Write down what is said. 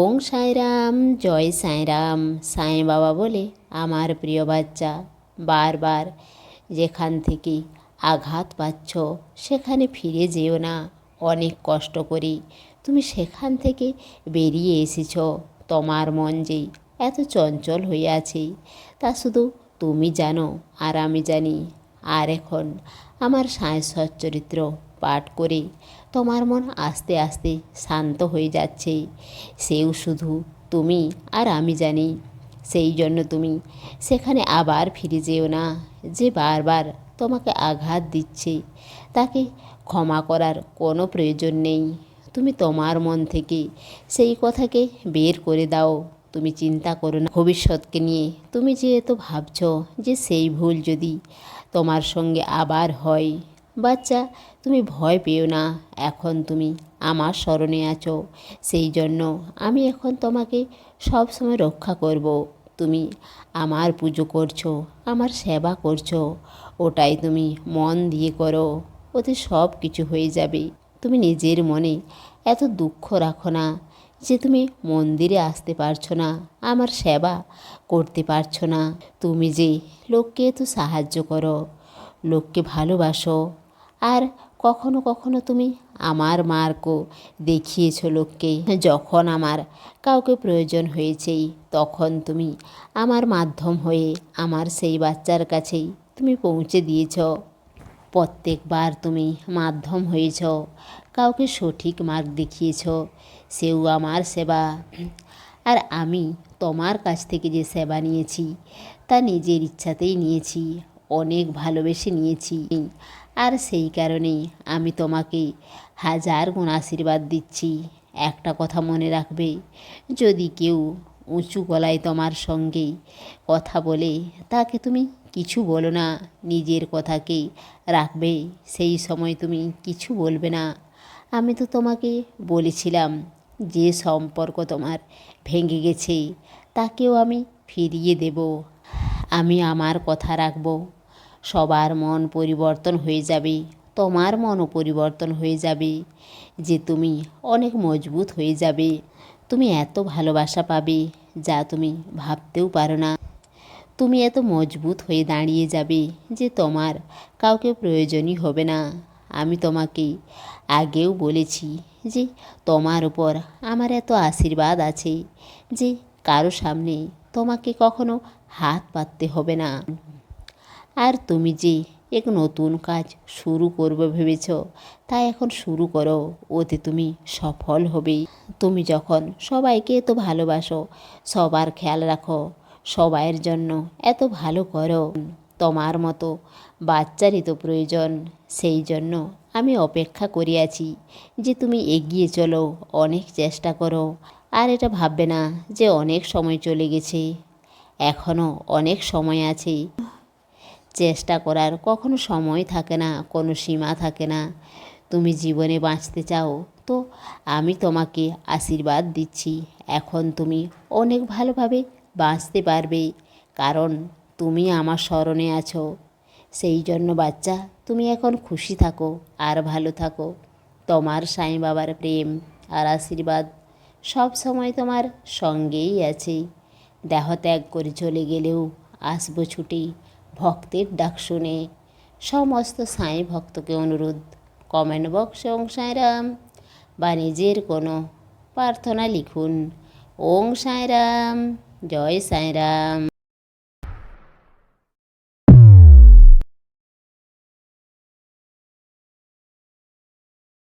ওং সাঁইরাম জয় সাঁইরাম সাঁই বাবা বলে, আমার প্রিয় বাচ্চা, বারবার যেখান থেকে আঘাত পাচ্ছ, সেখানে ফিরে যেও না। অনেক কষ্ট করে তুমি সেখান থেকে বেরিয়ে এসেছ। তোমার মন যে এত চঞ্চল হয়ে আছে, তা শুধু তুমি জানো, আর আমি জানি। আর এখন আমার সাঁই চরিত্র পাঠ করে তোমার মন আস্তে আস্তে শান্ত হয়ে যাচ্ছে। সেও শুধু তুমি আর আমি জানি, সেই জন্য তুমি সেখানে আবার ফিরে যেও না, যে বারবার তোমাকে আঘাত দিচ্ছে। তাকে ক্ষমা করার কোনো প্রয়োজন নেই। তুমি তোমার মন থেকে সেই কথাকে বের করে দাও। তুমি চিন্তা করো না, ভবিষ্যৎকে নিয়ে। তুমি যেহেতু ভাবছ যে সেই ভুল যদি তোমার সঙ্গে আবার হয়। বাচ্চা, তুমি ভয় পেও না, এখন তুমি আমার স্মরণে আছো। সেই জন্য আমি এখন তোমাকে সব সময় রক্ষা করব। তুমি আমার পুজো করছ, আমার সেবা করছ, ওটাই তুমি মন দিয়ে করো, ওতে সব কিছু হয়ে যাবে। তুমি নিজের মনে এত দুঃখ রাখো না যে তুমি মন্দিরে আসতে পারছ না, আমার সেবা করতে পারছ না। তুমি যে লোককে তো সাহায্য করো, লোককে ভালোবাসো, আর কখনো কখনো তুমি আমার মার্কও দেখিয়েছ লোককে। যখন আমার কাউকে প্রয়োজন হয়েছেই তখন তুমি আমার মাধ্যম হয়ে আমার সেই বাচ্চার কাছেই তুমি পৌঁছে দিয়েছ। প্রত্যেকবার তুমি মাধ্যম হয়েছ, কাউকে সঠিক মার্গ দেখিয়েছ, সেও আমার সেবা। আর আমি তোমার কাছ থেকে যে সেবা নিয়েছি, তা নিজের ইচ্ছাতেই নিয়েছি, অনেক ভালোবেসে নিয়েছি। আর সেই কারণেই আমি তোমাকে হাজার গুণ আশীর্বাদ দিচ্ছি। একটা কথা মনে রাখবে, যদি কেউ উঁচু গলায় তোমার সঙ্গে কথা বলে, তাকে তুমি কিছু বলো না, নিজের কথাকে রাখবে, সেই সময় তুমি কিছু বলবে না। আমি তো তোমাকে বলেছিলাম যে সম্পর্ক তোমার ভেঙে গেছে, তাকেও আমি ফিরিয়ে দেব। আমি আমার কথা রাখব, সবার মন পরিবর্তন হয়ে যাবে, তোমার মনও পরিবর্তন হয়ে যাবে, যে তুমি অনেক মজবুত হয়ে যাবে, তুমি এত ভালোবাসা পাবে, যা তুমি ভাবতেও পারো না। তুমি এত মজবুত হয়ে দাঁড়িয়ে যাবে যে তোমার কাউকে প্রয়োজনই হবে না। আমি তোমাকে আগেও বলেছি যে তোমার উপর আমার এত আশীর্বাদ আছে যে কারও সামনে তোমাকে কখনো হাত পাততে হবে না। আর তুমি যে এক নতুন কাজ শুরু করবে ভেবেছ, তা এখন শুরু করো, ওতে তুমি সফল হবে। তুমি যখন সবাইকে এত ভালোবাসো, সবার খেয়াল রাখো সবাইয়ের জন্য এত ভালো করো। তোমার মতো বাচ্চারই তো প্রয়োজন। সেই জন্য আমি অপেক্ষা করিয়াছি যে তুমি এগিয়ে চলো, অনেক চেষ্টা করো। আর এটা ভাববে না যে অনেক সময় চলে গেছে। এখনও অনেক সময় আছে। চেষ্টা করার কখনো সময় থাকে না, কোনো সীমা থাকে না। তুমি জীবনে বাঁচতে চাও, তো আমি তোমাকে আশীর্বাদ দিচ্ছি। এখন তুমি অনেক ভালোভাবে বাঁচতে পারবে। কারণ তুমি আমার স্মরণে আছো। সেই জন্য বাচ্চা, তুমি এখন খুশি থাকো আর ভালো থাকো। তোমার সাই বাবার প্রেম আর আশীর্বাদ সব সময় তোমার সঙ্গেই আছে। দেহ ত্যাগ করে চলে গেলেও আসব ছুটি ভক্তের ডাক শুনে। সমস্ত সাঁই ভক্তকে অনুরোধ কমেন্ট বক্সে ওং সাঁইরাম বা নিজের কোনো প্রার্থনা লিখুন। ওং সাঁইরাম জয় সাঁইরাম